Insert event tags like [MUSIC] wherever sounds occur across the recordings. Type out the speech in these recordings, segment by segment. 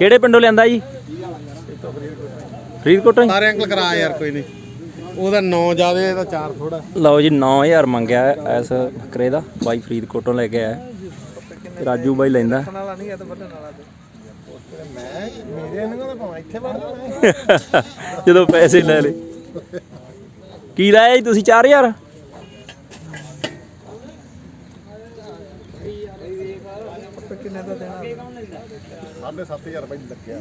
ਕਿਹੜੇ ਪਿੰਡੋਂ ਲਿਆਂਦਾ ਜੀ? ਫਰੀਦਕੋਟੋਂ ਹੀ ਸਾਰੇ ਅੰਕਲ ਕਰਾ ਯਾਰ ਕੋਈ ਨਹੀਂ। ਉਹਦਾ 9 ਜ਼ਿਆਦਾ ਇਹਦਾ 4 ਥੋੜਾ ਲਓ ਜੀ 9000 ਮੰਗਿਆ ਇਸ ਬੱਕਰੇ ਦਾ। ਬਾਈ ਫਰੀਦਕੋਟੋਂ ਲੈ ਕੇ ਆਇਆ। ਤੇ ਰਾਜੂ ਬਾਈ ਲੈਂਦਾ। ਵਾਲਾ ਨਹੀਂ ਆ ਤਾਂ ਵੱਢਣ ਵਾਲਾ ਤੇ ਮੈਂ ਮੇਰੇ ਇਹਨਾਂ ਦਾ ਭਾਵੇਂ ਇੱਥੇ ਵੱਢ ਲੈਣਾ ਜਦੋਂ ਪੈਸੇ ਲੈ ਲਏ। ਕੀ ਲਾਇਆ ਜੀ ਤੁਸੀਂ? 4000 ਕਿੰਨੇ ਦਾ ਦੇਣਾ 7500 ਬਾਈ ਲੱਗਿਆ।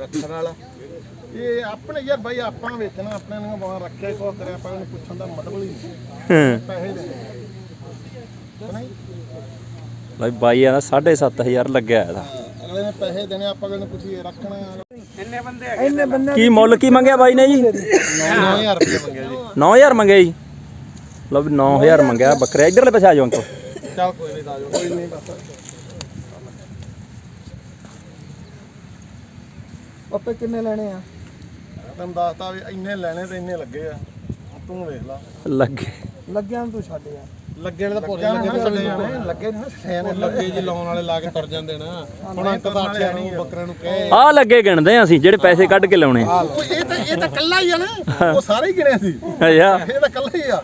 ਰੱਖਣ ਵਾਲਾ। ਇਹ ਆਪਣੇ ਯਾਰ ਬਾਈ ਆਪਾਂ ਵੇਚਣਾ ਆਪਣੇ ਨੂੰ ਬਾਹਰ ਰੱਖਿਆ ਹੀ ਕੋ ਕਰਿਆ ਆਪਾਂ ਨੂੰ ਪੁੱਛਣ ਦਾ ਮਤਲਬ ਹੀ ਨਹੀਂ। ਪੈਸੇ ਦੇ ਨਹੀਂ? ਬਾਈ ਬਾਈ ਆ 7500 ਲੱਗਿਆ ਇਹਦਾ। ਅਗਲੇ ਨੇ ਪੈਸੇ ਦੇਣੇ ਆਪਾਂ ਨੂੰ ਪੁੱਛੀਏ ਰੱਖਣਾ ਇੰਨੇ ਬੰਦੇ ਕੀ ਮੁੱਲ ਕੀ ਮੰਗਿਆ ਬਾਈ ਨੇ ਜੀ? 9000 ਰੁਪਏ ਮੰਗਿਆ ਜੀ। 9000 ਮੰਗਿਆ ਜੀ? ਲਓ ਵੀ 9000 ਮੰਗਿਆ ਬੱਕਰੇ। ਇਧਰਲੇ ਪਾਸੇ ਆ ਜਾਓ ਅੰਕਲ। ਚੱਲ ਕੋਈ ਨਹੀਂ ਦਾਜੋ ਕੋਈ ਨਹੀਂ ਬਸ। ਪੱਪੇ ਕਿੰਨੇ ਲੈਣੇ ਆ? ਤੈਨੂੰ ਦੱਸਤਾ ਵੀ ਇੰਨੇ ਲੈਣੇ ਤੇ ਇੰਨੇ ਲੱਗੇ ਆ। ਤੂੰ ਵੇਖ ਲਾ। ਲੱਗੇ। ਲੱਗਿਆ ਤੂੰ ਛੱਡ ਯਾਰ। ਲੱਗੇ ਨੇ ਤਾਂ ਭੋਲੇ ਲੱਗੇ ਨੇ ਛੱਡੇ ਜਾਣੇ ਲੱਗੇ ਨੇ ਛੱਡੇ ਨੇ ਲੱਗੇ ਜੀ ਲਾਉਣ ਵਾਲੇ ਲਾ ਕੇ ਤੁਰ ਜਾਂਦੇ ਨਾ। ਹੁਣ ਅੰਕਲ ਦਾ ਆਖਿਆ ਨੂੰ ਬੱਕਰੇ ਨੂੰ ਕਹੇ। ਆ ਲੱਗੇ ਗਿਣਦੇ ਆ ਅਸੀਂ ਜਿਹੜੇ ਪੈਸੇ ਕੱਢ ਕੇ ਲਾਉਣੇ। ਇਹ ਤਾਂ ਇਹ ਤਾਂ ਕੱਲਾ ਹੀ ਆ ਨਾ। ਉਹ ਸਾਰੇ ਹੀ ਗਿਣੇ ਸੀ। ਅੱਛਾ। ਇਹ ਤਾਂ ਕੱਲਾ ਹੀ ਆ।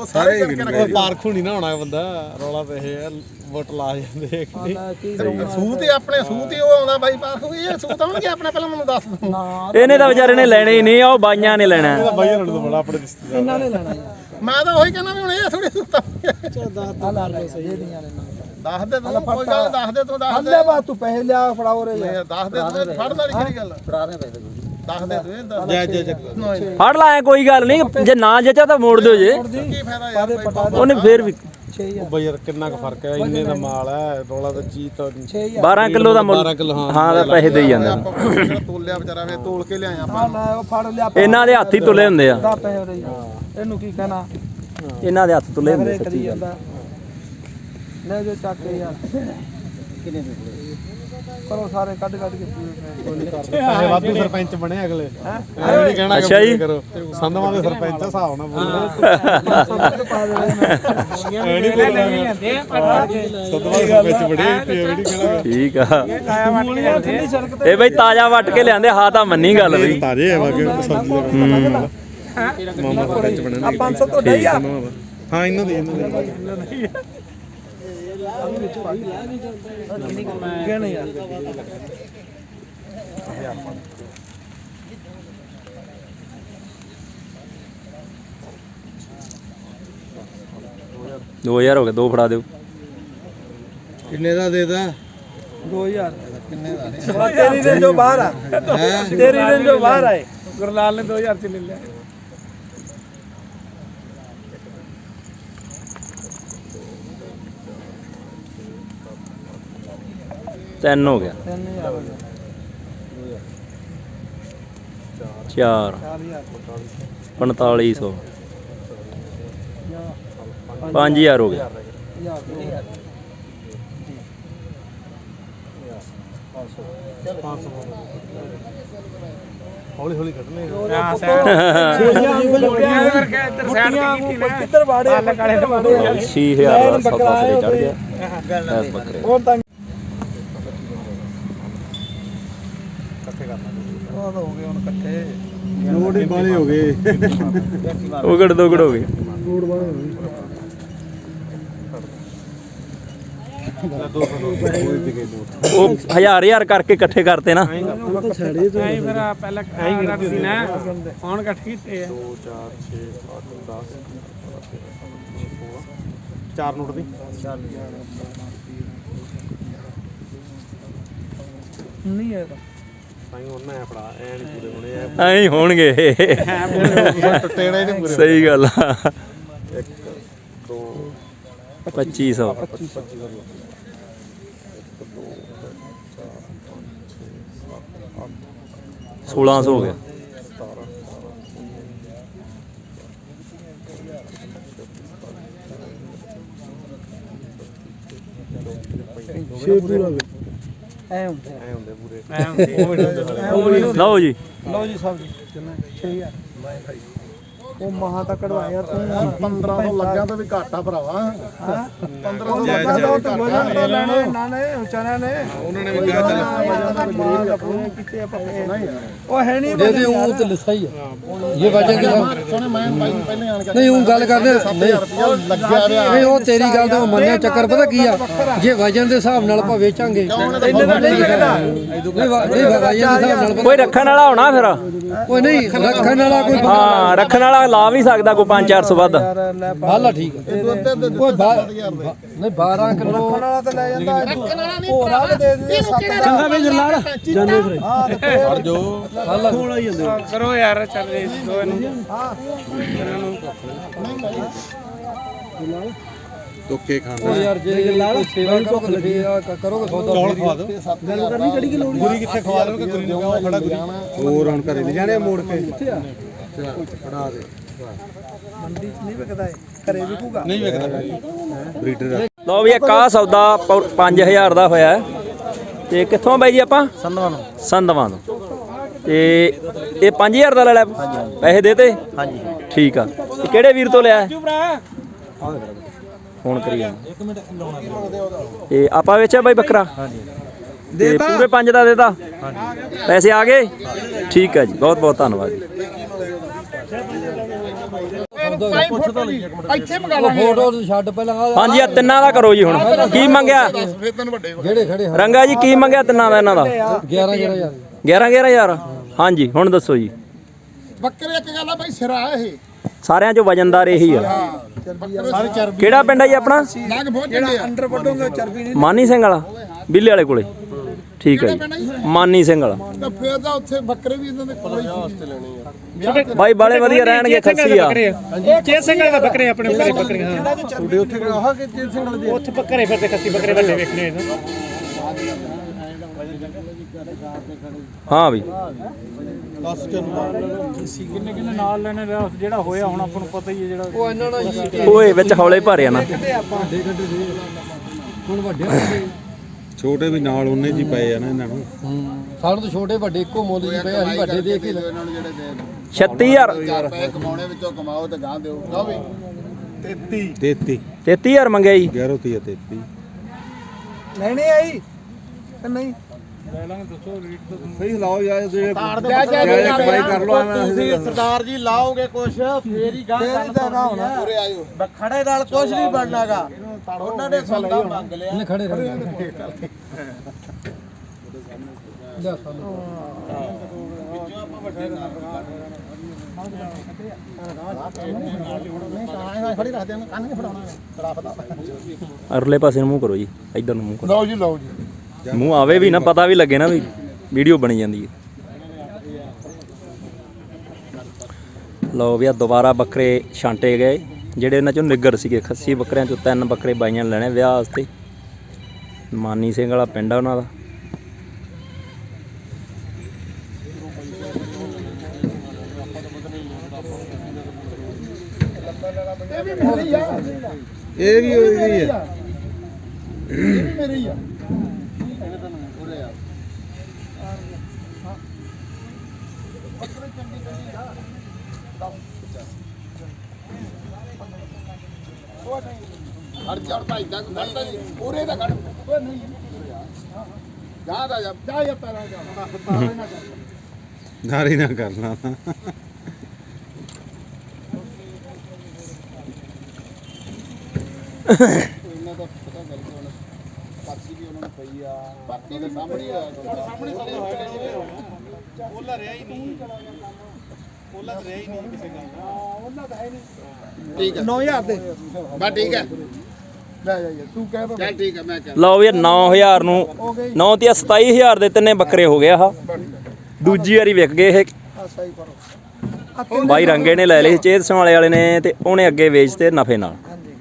ਉਹ ਸਾਰੇ ਹੀ ਗਿਣ ਕੇ ਪਾਰਖੂ ਨਹੀਂ ਨਾ ਹੋਣਾ ਬੰਦਾ ਰੌਲਾ ਤੇ ਇਹ ਆ, ਵੋਟ ਲਾ ਜਾਂਦੇ ਆਂਦਾ ਕੀ ਸੂਤ ਹੀ ਆਪਣੇ ਸੂਤ ਹੀ ਉਹ ਆਉਣਾ ਬਾਈ ਪਾਰਖੂ ਇਹ ਸੂਤ ਆਉਣਗੇ ਆਪਣੇ ਪਹਿਲਾਂ ਮੈਨੂੰ ਦੱਸ ਦੋ ਨਾ ਇਹਨੇ ਤਾਂ ਵਿਚਾਰੇ ਨੇ ਲੈਣੇ ਹੀ ਨਹੀਂ ਉਹ ਬਾਈਆਂ ਨੇ ਲੈਣਾ। ਬਾਈ ਹਣ ਤੋਂ ਬੜਾ ਆਪਣੇ ਰਿਸ਼ਤੇਦਾਰ ਇਹਨਾਂ ਨੇ ਲੈਣਾ ਯਾਰ ਮੈਂ ਤਾਂ ਉਹੀ ਕਹਿੰਦਾ ਵੀ ਹੁਣ ਇਹ ਥੋੜੀ ਸੂਤ ਆਉਣਗੇ। ਆ ਲਾ ਲੈ ਸਹੀ ਦੀਆਂ ਲੈਣਾ ਦੱਸ ਦੇ ਤੂੰ ਕੋਈ ਗੱਲ ਦੱਸ ਦੇ ਤੂੰ ਦੱਸ ਦੇ। ਲੈ ਬਾ ਤੂੰ ਪੈਸੇ ਲਿਆ ਫੜਾਓ ਰੇ ਯਾਰ ਦੱਸ ਦੇ ਤੂੰ ਫੜ ਲੈ ਕਿਹੜੀ ਗੱਲ। ਫੜਾ ਦੇ ਪੈਸੇ ਦੱਸ ਦੇ ਤੂੰ ਇਹ ਦੱਸ। ਜੈ ਜੈ ਫੜ ਲਾਇਆ ਕੋਈ ਗੱਲ ਨਹੀਂ ਜੇ ਨਾ ਜਚਾ ਤਾਂ ਮੋੜ ਦਿਓ ਜੇ। ਕੀ ਫਾਇਦਾ ਯਾਰ ਬਾਈ ਉਹਨੇ ਫੇਰ ਵੀ 6000 ਬਈ ਯਾਰ ਕਿੰਨਾ ਕੁ ਫ਼ਰਕ ਹੈ ਇੰਨੇ ਦਾ ਮਾਲ ਹੈ ਰੋਲਾ ਤਾਂ ਚੀਜ਼ ਤਾਂ 6000 12 ਕਿਲੋ ਦਾ ਮੁੱਲ 12 ਕਿਲੋ ਹਾਂ। ਹਾਂ ਦਾ ਪੈਸੇ ਦੇਈ ਜਾਂਦੇ ਨੇ। ਆਪਾਂ ਜਿਹੜਾ ਤੋਲਿਆ ਵਿਚਾਰਾ ਵੇ ਤੋਲ ਕੇ ਲਿਆਇਆ ਆਪਾਂ। ਆ ਲੈ ਉਹ ਫੜ ਲਿਆ ਇਹਨਾਂ ਦੇ ਹੱਥ ਹੀ ਤੁਲੇ ਹੁੰਦੇ ਆ। ਇਹਨੂੰ ਕੀ ਕਹਿਣਾ? ਇਹਨਾਂ ਦੇ ਹੱਥ ਤੁਲੇ ਹੁੰਦੇ ਸੱਚੀ ਗੱਲ। ਲੈ ਜੋ ਚੱਕ ਯਾਰ। ਕਿੰਨੇ ਦੇ ਕਰੋ ਸਾਰੇ ਕੱਢ ਕੱਢ ਕੇ ਪੂਰੇ ਪੈਸੇ ਵਾਧੂ ਸਰਪੰਚ ਬਣੇ ਅਗਲੇ। ਐ ਨਹੀਂ ਕਹਿਣਾ ਕਿ ਅੱਛਾ ਜੀ। ਕਰੋ। ਸੰਧਵਾਂ ਦੇ ਸਰਪੰਚ ਹਿਸਾਬ ਨਾਲ ਬੋਲੋ। ਪਾ ਦੇ ਐ ਨਹੀਂ ਬੋਲਣਾ ਸੰਧਵਾਂ ਦੇ ਸਰਪੰਚ ਬਣੇ ਤੇ ਐ ਨਹੀਂ ਕਹਿਣਾ ਠੀਕ ਆ। ਇਹ ਬਈ ਤਾਜ਼ਾ ਵੱਟ ਕੇ ਲਿਆਂਦੇ ਹਾਂ ਤਾਂ ਮੰਨੀ ਗੱਲ ਬਈ। ਤਾਜੇ ਹੈ ਵਾਕੇ ਸਬਜ਼ੀ ਦਾ ਮਾਮਾ ਸਰਪੰਚ ਬਣੇ ਆ 500 ਤੋਂ ਡਈ ਆ। ਹਾਂ ਇਹਨਾਂ ਦੀ ਇਹਨਾਂ ਦੀ। ਕਹਿਣੇ ਯਾਰ ਦੋ ਹਜ਼ਾਰ ਹੋ ਗਏ ਦੋ ਫੜਾ ਦਿਓ। ਕਿੰਨੇ ਦਾ ਦੇਦਾ 2000 ਕਿੰਨੇ ਦਾ? ਤੇਰੀ ਰੇਂਜੋਂ ਬਾਹਰ ਆ। ਤੇਰੀ ਰੇਂਜੋਂ ਬਾਹਰ ਆਏ ਗੁਰਲਾਲ ਨੇ 2000 ਚ ਲੈ ਲਿਆ। ਤਿੰਨ ਹੋ ਗਿਆ। 3000 ਹੋ ਗਿਆ। ਚਾਰ। 4000 4500 5000 ਹੋ ਗਿਆ। ਹੌਲੀ ਹੌਲੀ ਕੱਢਨੇ ਕਿੱਧਰ ਵਾੜੇ ਆ? ਕਾਲੇ ਵਾੜੇ 6000 ਦਾ ਸੌਦਾ ਸਿਰੇ ਚੜ ਗਿਆ। ਐਸ ਬੱਕਰੇ ਹੋਰ ਤਾਂ ਉਹ ਤਾਂ ਹੋ ਗਏ। ਹੁਣ ਇਕੱਠੇ ਲੋੜ ਹੀ ਬਾਲੇ ਹੋ ਗਏ। ਉਗੜ ਦੋਗੜ ਹੋ ਗਏ। ਰੋਡ ਵਾਲੇ ਉਹ ਹਜ਼ਾਰ ਹਜ਼ਾਰ ਕਰਕੇ ਇਕੱਠੇ ਕਰਤੇ ਨਾ। ਛੜੇ ਤੋਂ ਨਹੀਂ ਫਿਰ ਪਹਿਲਾਂ ਕੱਟ ਸੀ ਨਾ ਹੁਣ ਕੱਟ ਕੀਤੇ ਆ। 2 4 6 7 10 ਚਾਰ ਨੋਟ ਦੀ। ਨਹੀਂ ਹੈ ਤਾਂ ਉਹਨਾਂ ਐ ਫੜਾ ਐ ਨਹੀਂ ਪੂਰੇ ਹੋਣੇ ਐ ਐਂ ਹੀ ਹੋਣਗੇ। ਟੁੱਟੇ ਨੇ ਨਹੀਂ ਪੂਰੇ ਸਹੀ ਗੱਲ ਆ। 1 2 2500 1600 ਹੋ ਗਿਆ। ਛੇ ਪੂਰਾ ਵੇ ਐ ਹੁੰਦੇ ਐ ਹੁੰਦੇ ਪੂਰੇ। ਐ ਹੁੰਦੇ ਲਓ ਜੀ। ਲਓ ਜੀ ਸਭ ਜੀ ਕਿੰਨਾ 6000 ਉਹ ਮਹਾ ਤਾਂ ਕਢਵਾਇਆ ਤੂੰ। 1500 ਲੱਗਿਆ ਤਾਂ ਵੀ ਘਾਟਾ ਭਰਾਵਾ। 1500 ਉਹ ਲੱਗਿਆ ਲੱਗਾ ਤਾਂ ਉਹ ਘਾਟਾ ਤੋਂ ਲੈਣੇ ਇਹਨਾਂ ਨੇ ਵਿਚਾਰਿਆਂ ਨੇ। ਉਹਨਾਂ ਨੇ ਵੀ ਕਿਹਾ ਚੱਲ ਕੀਤੇ ਉਹ ਹੈ ਨਹੀਂ ਦੇ ਦੇ ਉਹ ਤੇ ਲਿਸਾ ਹੀ ਆ। ਇਹ ਵਜਨ ਦੇ ਹਿਸਾਬ- ਸੁਣੇ ਮੈਂ ਨੂੰ ਪਹਿਲੇ ਆਣ ਕੇ ਨਹੀਂ ਉਹ ਗੱਲ ਕਰਦੇ ਨਹੀਂ 7000 ਲੱਗਿਆ ਰਿਹਾ। ਨਹੀਂ ਉਹ ਤੇਰੀ ਗੱਲ ਤੇ ਮੰਨਿਆ ਚੱਕਰ ਪਤਾ ਕੀ ਆ? ਜੇ ਵਜਨ ਦੇ ਹਿਸਾਬ ਨਾਲ ਆਪਾਂ ਵੇਚਾਂਗੇ। ਵਜਨ ਕੋਈ ਰੱਖਣ ਵਾਲਾ ਹੋਣਾ ਫਿਰ? ਕੋਈ ਨਹੀਂ ਰੱਖਣ ਵਾਲਾ ਕੋਈ ਹਾਂ ਰੱਖਣ ਵਾਲਾ ਲਾ ਵੀ ਸਕਦਾ ਕੋਈ 5-400 ਵੱਧ ਯਾਰ ਲੈ ਬਾਲਾ ਠੀਕ ਹੈ। ਕੋਈ ਨਹੀਂ 12 ਕਿਲੋ ਵਾਲਾ ਤਾਂ ਲੈ ਜਾਂਦਾ। ਹੋਰ ਆ ਦੇ ਦੇ ਚੰਗਾ ਵੇ ਜਰਨਾਲ ਜਾਂਦੇ ਫਿਰ। ਹਾਂ ਤੇ ਕਰੋ ਯਾਰ ਚੱਲ ਰਹੇ ਦੋ ਇਹਨੂੰ। ਉਹ ਯਾਰ ਜੇ ਕੋਈ ਸੇਵਾ ਕਰੋਗੇ ਫੇਰ ਆ। ਕ- ਕਰੋਗੇ ਸੌਦਾ ਚੌਲ ਖਵਾ ਦੋ ਗੱਲ ਕਰਨੀ ਕਿਹੜੀ ਕਿ ਲੋੜ ਗੁਰੀ ਕਿੱਥੇ ਖਵਾ ਦੇਣਗੇ ਗੁਰੀ ਨੂੰ ਕਹੋ ਖੜਾ ਗੁਰੀ ਹੋਰ ਹੁਣ ਘਰੇ ਨਹੀਂ ਜਾਣੇ ਮੋੜ ਕੇ। ਕਿੱਥੇ ਆ? ਫੜਾ ਦੇ। ਮੰਡੀ 'ਚ ਨਹੀਂ ਵਿਕਦਾ ਇਹ? ਘਰੇ ਵਿਕੂਗਾ? ਨਹੀਂ ਲਓ ਵੀ ਇੱਕ ਆਹ ਸੌਦਾ 5000 ਦਾ ਹੋਇਆ। ਤੇ ਕਿੱਥੋਂ ਬਾਈ ਜੀ ਆਪਾਂ? ਸੰਧਵਾਂ ਨੂੰ। ਸੰਧਵਾਂ ਤੋਂ ਤੇ ਇਹ 5000 ਦਾ ਲੈ ਲਿਆ? ਪੈਸੇ ਦੇਤੇ ਹਾਂਜੀ। ਠੀਕ ਆ। ਤੇ ਕਿਹੜੇ ਵੀਰ ਤੋਂ ਲਿਆ ਫੋਨ ਕਰੀ ਜਾਂਦਾ ਤੇ ਆਪਾਂ ਵੇਚਿਆ ਬਾਈ ਬੱਕਰਾ? ਤੇ ਪੂਰੇ 5 ਦਾ ਦੇਤਾ? ਪੈਸੇ ਆ ਗਏ? ਠੀਕ ਆ ਜੀ। ਬਹੁਤ ਬਹੁਤ ਧੰਨਵਾਦ ਜੀ। ਇੱਥੇ ਮੰਗਾ ਉਹ ਫੋਟੋ ਤੂੰ ਛੱਡ ਪਹਿਲਾਂ ਆਹ- ਹਾਂਜੀ ਆ ਤਿੰਨਾਂ ਦਾ ਕਰੋ ਜੀ ਹੁਣ। ਕੀ ਮੰਗਿਆ? ਫੇਰ ਤੈਨੂੰ ਵੱਡੇ ਜਿਹੜੇ ਖੜੇ ਹਾਂ ਰੰਗਾ ਜੀ ਕੀ ਮੰਗਿਆ ਤਿੰਨਾਂ ਦਾ ਇਹਨਾਂ ਦਾ? 11 11 ਯਾਰ 11 11000 ਹਾਂਜੀ ਹੁਣ ਦੱਸੋ ਜੀ। ਬੱਕਰੇ ਇੱਕ ਗੱਲ ਆ ਬਾਈ ਸਿਰਾ ਇਹ। ਸਾਰਿਆਂ ਚੋਂ ਵਜਨਦਾਰ ਇਹੀ ਆ। ਸਾਰੇ ਚਰਬੀ ਕਿਹੜਾ ਪਿੰਡ ਆ ਜੀ ਆਪਣਾ? ਬਹੁਤ ਅੰਡਰ ਵੱਡੋਂਗੇ ਚਰਬੀ ਮਾਨੀ ਸਿੰਘ ਵਾਲਾ ਬਿੱਲੇ ਵਾਲੇ ਕੋਲੇ। ਠੀਕ ਹੈ ਜੀ। ਮਾਨੀ ਸਿੰਘ ਵਾਲਾ। ਤਾਂ ਫੇਰ ਤਾਂ ਉੱਥੇ ਬੱਕਰੇ ਵੀ ਇਹਨਾਂ ਦੇ ਕੋਲ ਹੀ ਵਾਸਤੇ ਲੈਣੇ ਆ। ਬਾਈ ਬਾਲੇ ਵਧੀਆ ਰਹਿਣਗੇ ਖੱਸੀ ਆ। ਚੇਤ ਸਿੰਘ ਵਾਲੇ ਦਾ ਬੱਕਰੇ ਆਪਣੇ ਬੱਕਰੇ ਬੱਕਰੇ? ਹਾਂ ਤੁਹਾਡੇ ਉੱਥੇ ਆਹ ਕਿ ਸਿੰਘ ਵਾਲੇ ਦੇ ਉੱਥੇ ਬੱਕਰੇ ਫਿਰਦੇ ਖੱਸੀ ਬੱਕਰੇ ਵੱਡੇ ਵੇਖਣੇ ਨਾ ਹਾਂ ਵੀ ਕਿੰਨੇ ਕਿੰਨੇ ਨਾਲ ਲੈਣੇ ਲਿਆ ਜਿਹੜਾ ਹੋਇਆ ਹੁਣ ਆਪਾਂ ਨੂੰ ਪਤਾ ਹੀ ਹੈ ਜਿਹੜਾ ਉਹ ਇਹਨਾਂ ਨਾਲ ਹੀ ਓਏ ਵਿੱਚ ਹੌਲੇ ਭਰੇ ਆ ਨਾ ਹੁਣ ਵੱਡੇ ਛੋਟੇ ਵੀ ਨਾਲ ਉਹਨੇ ਜੀ ਪਏ ਆ ਨਾ ਇਹਨਾਂ ਨੂੰ। ਸਾਨੂੰ ਤਾਂ ਛੋਟੇ ਵੱਡੇ ਇੱਕੋ ਮੁੱਲ ਜੀ ਪਏ ਅਸੀਂ ਵੱਡੇ ਦੇ ਕੇ ਲੈ- ਇਹਨਾਂ ਨੂੰ ਜਿਹੜੇ ਦੇ 36000 ਚਾਰ ਪੈਸੇ ਕਮਾਉਣੇ ਵਿੱਚੋਂ ਕਮਾਓ ਤੇ ਗਾਂ ਦਿਓ ਕਹੋ ਵੀ। 33 33 33000 ਮੰਗਿਆ ਜੀ। 11 ਤੀ 33 ਲੈਣੇ ਆਈ ਕਿ ਨਹੀਂ ਸਹੀ ਲਾਓ ਯਾਰ ਜਿਹੜੇ ਕਮਾਈ ਕਰ ਲਓ ਤੁਸੀਂ ਸਰਦਾਰ ਜੀ ਲਾਓਗੇ ਕੁਛ ਫੇਰ ਹੀ ਗਾਂ ਤੇਰੀ ਤਾਂ ਨਾ ਹੋਣਾ। ਪੂਰੇ ਆਇਓ। ਖੜੇ ਨਾਲ ਕੁਛ ਨਹੀਂ ਬਣਨਾਗਾ। ਉਹਨਾਂ ਨੇ ਸੌਦਾ ਮੰਗ ਲਿਆ। ਇਹਨੇ ਖੜੇ ਰਹਿੰਦੇ ਲਿਆ ਸਾਨੂੰ ਫੜੀ ਰੱਖਦੇ ਨੇ ਕੰਨ ਨਹੀਂ ਫੜਾਉਣਾ ਕੜਾ ਫੜਾ ਅਰਲੇ ਪਾਸੇ ਨੂੰ ਮੂੰਹ ਕਰੋ ਜੀ ਇਧਰ ਨੂੰ ਮੂੰਹ ਕਰੋ। ਲਓ ਜੀ ਲਓ ਜੀ। ਮੂੰਹ ਆਵੇ ਵੀ ਨਾ ਪਤਾ ਵੀ ਲੱਗੇ ਨਾ ਵੀ ਵੀਡੀਓ ਬਣੀ ਜਾਂਦੀ ਹੈ। ਲਓ ਵੀ ਆ ਦੁਬਾਰਾ ਬੱਕਰੇ ਛਾਂਟੇ ਗਏ ਜਿਹੜੇ ਇਹਨਾਂ ਚੋਂ ਨਿੱਗਰ ਸੀਗੇ। ਖੱਸੀ ਬੱਕਰਿਆਂ ਚੋਂ ਤਿੰਨ ਬੱਕਰੇ ਬਾਈਆਂ ਲੈਣੇ ਵਿਆਹ ਵਾਸਤੇ। ਮਾਨੀ ਸਿੰਘ ਵਾਲਾ ਪਿੰਡ ਆ ਉਹਨਾਂ ਦਾ। ਇਹ ਵੀ ਉਹੀ ਹੈ। ਮੇਰੇ ਹੀ ਆ ਹਰ ਚੜ ਭਾਈ ਦਾ ਘੜਦਾ ਜੀ ਪੂਰੇ ਦਾ ਘੜ ਓਏ ਨਹੀਂ ਜਾ ਦਾ ਜਾ। ਜਾ ਯਾ ਪੈਰਾਂ ਜਾ। ਨਾਰੀ ਨਾ ਕਰਨਾ। ਹੁਣ ਪਰਚੀ ਵੀ ਉਹਨਾਂ ਨੂੰ ਪਈ ਆ ਪਰਚੀ ਦੇ ਸਾਹਮਣੇ ਹੀ ਆ। ਤੁਹਾਡੇ ਸਾਹਮਣੇ ਸਾਰੇ ਹੋਏ ਨੇ ਉਹਲਾ ਰਿਹਾ ਹੀ ਨਹੀਂ। ਉਹਲਾ ਤਾਂ ਰਿਹਾ ਹੀ ਨਹੀਂ ਕਿਸੇ ਗੱਲ ਠੀਕ ਹੈ 9000 ਦੇ। ਬਸ ਠੀਕ ਹੈ ਲੈ ਜਾ ਯਾਰ ਤੂੰ ਕਹਿ ਦੋ ਚੱਲ ਠੀਕ ਹੈ ਮੈਂ ਕਹਿ ਲਓ ਵੀ 9000 ਨੂੰ 9 ਤੇ 27000 ਦੇ ਤਿੰਨੇ ਬੱਕਰੇ ਹੋ ਗਏ ਆਹ। ਦੂਜੀ ਵਾਰੀ ਵਿਕ ਗਏ ਇਹ। ਆ ਸਹੀ ਕਰੋ। ਬਾਈ ਰੰਗੇ ਨੇ ਲੈ ਲਏ ਚੇਤ ਸੰਭਾਲੇ ਵਾਲੇ ਨੇ ਤੇ ਉਹਨੇ ਅੱਗੇ ਵੇਚਤੇ ਨਫੇ ਨਾਲ। ਹਾਂਜੀ।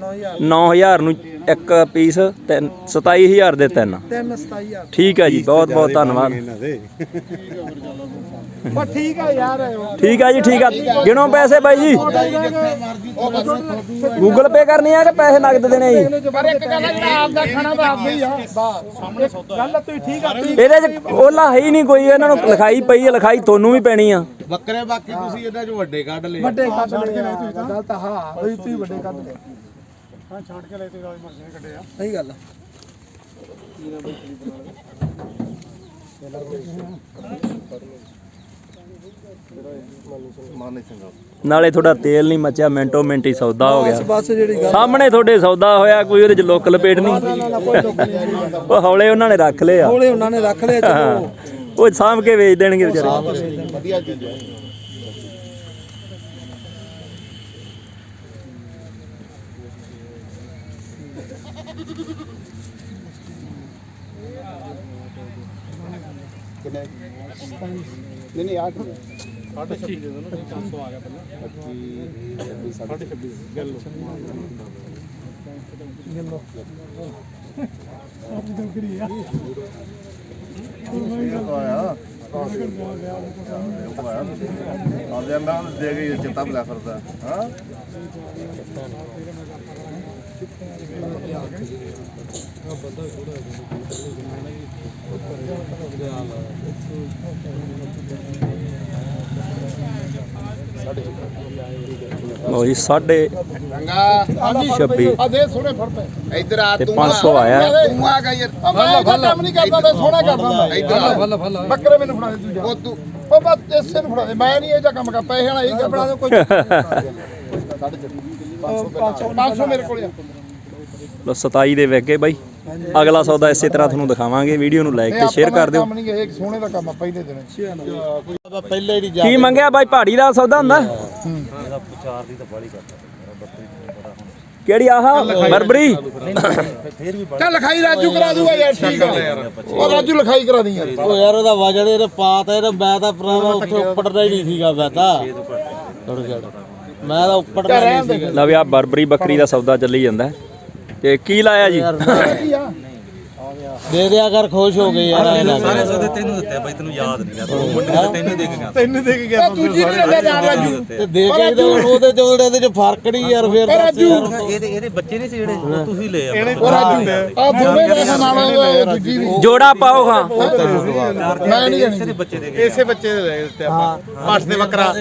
9000 9000 ਨੂੰ ਇੱਕ ਪੀਸ ਤੇ 27000 ਦੇ ਤਿੰਨ। 3 27000 ਠੀਕ ਹੈ ਜੀ ਬਹੁਤ ਬਹੁਤ ਧੰਨਵਾਦ। ਦੇ। ਪਰ ਠੀਕ ਆ ਯਾਰ। ਠੀਕ ਆ ਜੀ ਠੀਕ ਆ। ਗਿਣੋ ਪੈਸੇ ਬਾਈ ਜੀ। ਗੂਗਲ ਪੇ ਕਰਨੀ ਆ ਕਿ ਪੈਸੇ ਨਗਦ ਦੇਣੇ ਜੀ? ਪਰ ਇੱਕ ਗੱਲ ਹੈ ਜਿਹੜਾ ਆਪਦਾ ਖਾਣਾ ਤਾਂ ਆਪਦਾ ਹੀ ਆ। ਸਾਹਮਣੇ ਸੌਦਾ ਗੱਲ ਤੂੰ ਠੀਕ ਆ ਇਹਦੇ ਚ ਓਲਾ ਹੈ ਹੀ ਨਹੀਂ ਕੋਈ ਇਹਨਾਂ ਨੂੰ ਲਿਖਾਈ ਪਈ ਹੈ ਲਿਖਾਈ ਤੁਹਾਨੂੰ ਵੀ ਪੈਣੀ ਆ। ਬੱਕਰੇ ਬਾਕੀ ਤੁਸੀਂ ਇਹਨਾਂ ਚੋਂ ਵੱਡੇ ਕੱਢ ਲਏ। ਵੱਡੇ ਕੱਢ ਲੈ ਗੱਲ ਤਾਂ ਹਾਂ ਬਈ ਤੂੰ ਵੱਡੇ ਕੱਢ ਲੈ ਹਾਂ ਛਾਂਟ ਕੇ ਲੈ ਤੇ ਗਾਲ ਮਰਜ਼ੀ ਨੇ ਕੱਢਿਆ। ਸਹੀ ਗੱਲ ਨਾਲੇ ਤੁਹਾਡਾ ਤੇਲ ਨਹੀਂ ਮਚਿਆ ਮਿੰਟੋ ਮਿੰਟ ਹੀ ਸੌਦਾ ਹੋ ਗਿਆ। ਬਸ ਜਿਹੜੀ ਗੱਲ ਸਾਹਮਣੇ ਤੁਹਾਡੇ ਸੌਦਾ ਹੋਇਆ ਕੋਈ ਉਹਦੇ ਚ ਲੁੱਕ ਲਪੇਟ ਨਹੀਂ। ਉਹ ਹੌਲੇ ਉਹਨਾਂ ਨੇ ਰੱਖ ਲਏ ਆ। ਕੋਲੇ ਉਹਨਾਂ ਨੇ ਰੱਖ ਲਿਆ ਚਲੋ। ਉਹ ਸਾਂਭ ਕੇ ਵੇਚ ਦੇਣਗੇ ਵਿਚਾਰੇ। ਵਧੀਆ ਚੀਜ਼ ਹੈ ਕਿੰਨੇ ਨਹੀਂ ਨਹੀਂ 8 8.26 ਦੇ ਦੋ ਨਾ 500 ਆ ਗਿਆ ਪਹਿਲਾਂ। 8.26 ਗੱਲ ਆ ਜਾਂਦਾ ਦੇ ਗਈ ਚਿੱਤਾ ਬਲਾ ਫਿਰਦਾ ਹਾਂ ਲੋ ਜੀ ਸਾਢੇ ਰੰਗਾ 26 ਆ ਦੇ ਸੋਹਣੇ ਫੜ ਪਏ ਇੱਧਰ ਆ ਤੇ ਤੂੰ 500 ਆਇਆ। ਤੂੰ ਆ ਗਿਆ ਯਾਰ। ਮੈਂ ਇਹ ਕੰਮ ਨਹੀਂ ਕਰਦਾ ਮੈਂ ਸੋਹਣਾ ਕਰਦਾ ਮੈਂ ਇੱਧਰ ਆ। ਫਲ ਫਲ ਬੱਕਰੇ ਮੈਨੂੰ ਫੜਾ ਦੇ ਤੂੰ ਉਹ ਤੂੰ ਉਹ ਬਸ ਇਸੇ ਨੂੰ ਫੜਾ ਦੇ। ਮੈਂ ਨਹੀਂ ਇਹ ਜਿਹਾ ਕੰਮ ਕਰ ਪੈਸੇ ਵਾਲਾ ਇਹ ਕਰਦਾ ਦੇ ਕੋਈ [LAUGHS] 500 ਮੇਰੇ ਕੋਲ ਆ। ਲੋ 27 ਦੇ ਵੇਖ ਗਏ ਬਾਈ। ਅਗਲਾ ਸੌਦਾ ਇਸੇ ਤਰ੍ਹਾਂ ਤੁਹਾਨੂੰ ਦਿਖਾਵਾਂਗੇ। ਵੀਡੀਓ ਨੂੰ ਲਾਈਕ ਤੇ ਸ਼ੇਅਰ ਕਰ ਦਿਓ। ਕੰਮ ਨਹੀਂ ਇਹ ਸੋਹਣੇ ਦਾ ਕੰਮ ਆ ਪਹਿਲੇ ਦਿਨ। ਪਹਿਲੇ ਹੀ ਕੀ ਮੰਗਿਆ ਬਾਈ? ਪਹਾੜੀ ਦਾ ਸੌਦਾ ਹੁੰਦਾ? ਕਿਹੜੀ ਆਹ? ਬਰਬਰੀ? ਚੱਲ ਲਿਖਾਈ। ਰਾਜੂ ਕਰਾ ਦੂਗਾ ਯਾਰ ਠੀਕ ਆ। ਉਹ ਰਾਜੂ ਲਿਖਾਈ ਕਰਾ ਦੀ ਯਾਰ। ਉਹ ਯਾਰ ਉਹਦਾ ਵਜਣ ਇਹਨੇ ਪਾਤਾ ਇਹਨੇ ਮੈਂ ਤਾਂ ਭਰਾਵਾ ਉੱਥੇ ਉੱਪੜਦਾ ਹੀ ਨਹੀਂ ਸੀਗਾ ਮੈਂ ਤਾਂ। ਮੈਂ ਤਾਂ ਸੀਗਾ। ਲਓ ਵੀ ਆ ਬਰਬਰੀ ਬੱਕਰੀ ਦਾ ਸੌਦਾ ਚੱਲੀ ਜਾਂਦਾ ਹੈ। ਤੇ ਕੀ ਲਾਇਆ ਜੀ? ਦੇ ਦਿਆ ਕਰ ਖੁਸ਼ ਹੋ ਗਏ ਯਾਰ ਐਂ ਨਾ ਕਰ। ਤੈਨੂੰ ਦੇ ਕੇ ਗਿਆ ਦੂਜੀ ਨਹੀਂ ਲੈ ਜਾਣ ਰਾਜੂ ਤੇ ਦੇ ਕੇ ਇਹਦੇ ਉਹਦੇ ਚ ਉਹਦੇ ਇਹਦੇ ਚ ਫ਼ਰਕ ਨਹੀਂ ਯਾਰ ਫੇਰ ਦੱਸ ਰਾਜੂ। ਯਾਰ। ਉਹ ਰਾਜੂ ਆ ਦੋਵੇਂ ਰਹਿਣ ਨਾਲ ਉਹ ਦੂਜੀ ਵੀ। ਜੋੜਾ ਪਾਓ ਹਾਂ। ਮੈਂ ਨਹੀਂ ਜਾਣੀ ਇਸੇ ਬੱਚੇ ਦੇ ਲੈ ਦਿੱਤੇ ਆਪਾਂ। ਪੱਠ ਦੇ ਬੱਕਰਾ।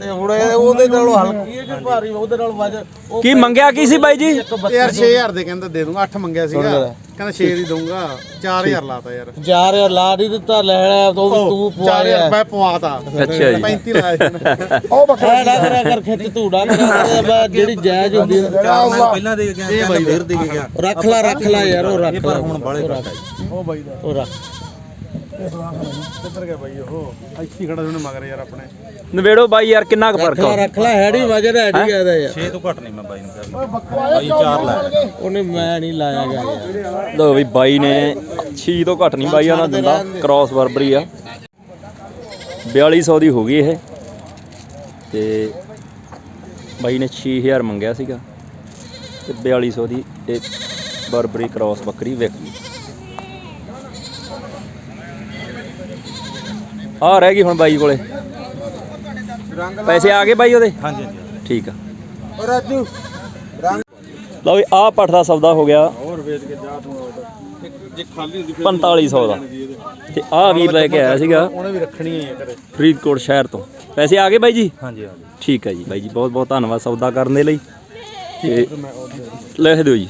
ਤੇ ਹੁਣ ਇਹ ਉਹਦੇ ਨਾਲੋਂ ਹਲਕੀ ਹੈ ਕਿ ਭਾਰੀ? ਉਹਦੇ ਨਾਲ ਵਜਨ ਉਹ ਕੀ ਮੰਗਿਆ ਕੀ ਸੀ ਬਾਈ ਜੀ? ਯਾਰ 6000 ਦੇ ਕਹਿੰਦਾ ਦੇ ਦੂੰਗਾ 8 ਮੰਗਿਆ ਸੀਗਾ। ਕਹਿੰਦਾ 6 ਦੀ ਦਊਂਗਾ। 4000 ਲਾਤਾ ਯਾਰ। ਯਾਰ ਯਾਰ ਲਾ ਨਹੀਂ ਦਿੱਤਾ ਲੈ ਲਿਆ ਉਹ ਵੀ ਤੂੰ 4000 ਪਵਾਇਆ। ਰੁਪਏ ਪਵਾਤਾ। ਅੱਛਾ ਜੀ। 35 ਲਾਇਆ। [LAUGHS] ਉਹ ਬੱਕਰਾ ਐ ਨਾ ਕਰਿਆ ਕਰ ਖਿੱਚ ਧੂੜਾ ਕਰਿਆ ਜਿਹੜੀ ਜਾਇਜ਼ ਹੁੰਦੀ ਹੈ ਪਹਿਲਾਂ ਦੇ ਕੇ ਗਿਆ ਫਿਰ ਦੇ। ਕੇ ਗਿਆ। ਰੱਖ ਲੈ ਰੱਖ ਲੈ ਯਾਰ ਉਹ ਰੱਖ ਪਰ ਹੁਣ ਬਾਲੇ ਉਹ ਬਾਈ ਦਾ। ਉਹ ਰੱਖ। ਕਿੱਧਰ ਗਿਆ ਬਾਈ ਉਹ? ਇੱਥੇ ਖੜਾ ਉਹਨੇ ਮਗਰ ਯਾਰ ਆਪਣੇ। ਨਵੇੜੋ ਬਾਈ ਯਾਰ ਕਿੰਨਾ ਕੁ ਫ਼ਰਕ ਆ? ਰੱਖ ਲੈ ਹੈਡੀ ਵਜਨ ਹੈਡੀ ਇਹਦਾ ਯਾਰ ਉਹਨੇ ਮੈਂ ਨਹੀਂ ਲਾਇਆ ਗਿਆ ਲੋ ਵੀ ਬਾਈ ਨੇ 6 ਤੋਂ ਘੱਟ ਨਹੀਂ ਬਾਈ ਉਹਨਾਂ ਦਿੰਦਾ। ਕ੍ਰਾਸ ਬਰਬਰੀ ਆ। 4200 ਦੀ ਹੋ ਗਈ ਇਹ। ਤੇ ਬਾਈ ਨੇ 6000 ਮੰਗਿਆ ਸੀਗਾ। ਤੇ 4200 ਦੀ ਇਹ ਬਰਬਰੀ ਕ੍ਰਾਸ ਬੱਕਰੀ ਵਿਕ ਗਈ। ਆ ਰਹਿ ਗਈ ਹੁਣ ਬਾਈ ਕੋਲੇ। ਪੈਸੇ ਆ ਗਏ ਬਾਈ ਉਹਦੇ? ਹਾਂਜੀ ਹਾਂਜੀ। ਠੀਕ ਆ। ਰਾਜੂ ਲਓ ਵੀ ਆਹ ਪੱਠ ਦਾ ਸੌਦਾ ਹੋ ਗਿਆ। ਜੇ ਖਾਲੀ ਹੁੰਦੀ 4500 ਦਾ। ਤੇ ਆਹ ਵੀਰ ਲੈ ਕੇ ਆਇਆ ਸੀਗਾ। ਉਹਨੇ ਵੀ ਰੱਖਣੀ ਹੈ ਘਰੇ। ਫਰੀਦਕੋਟ ਸ਼ਹਿਰ ਤੋਂ। ਪੈਸੇ ਆ ਗਏ ਬਾਈ ਜੀ? ਹਾਂਜੀ ਹਾਂਜੀ। ਠੀਕ ਹੈ ਜੀ। ਬਾਈ ਜੀ ਬਹੁਤ ਬਹੁਤ ਧੰਨਵਾਦ ਸੌਦਾ ਕਰਨ ਦੇ ਲਈ। ਤੇ ਲਿਖ ਦਿਓ ਜੀ।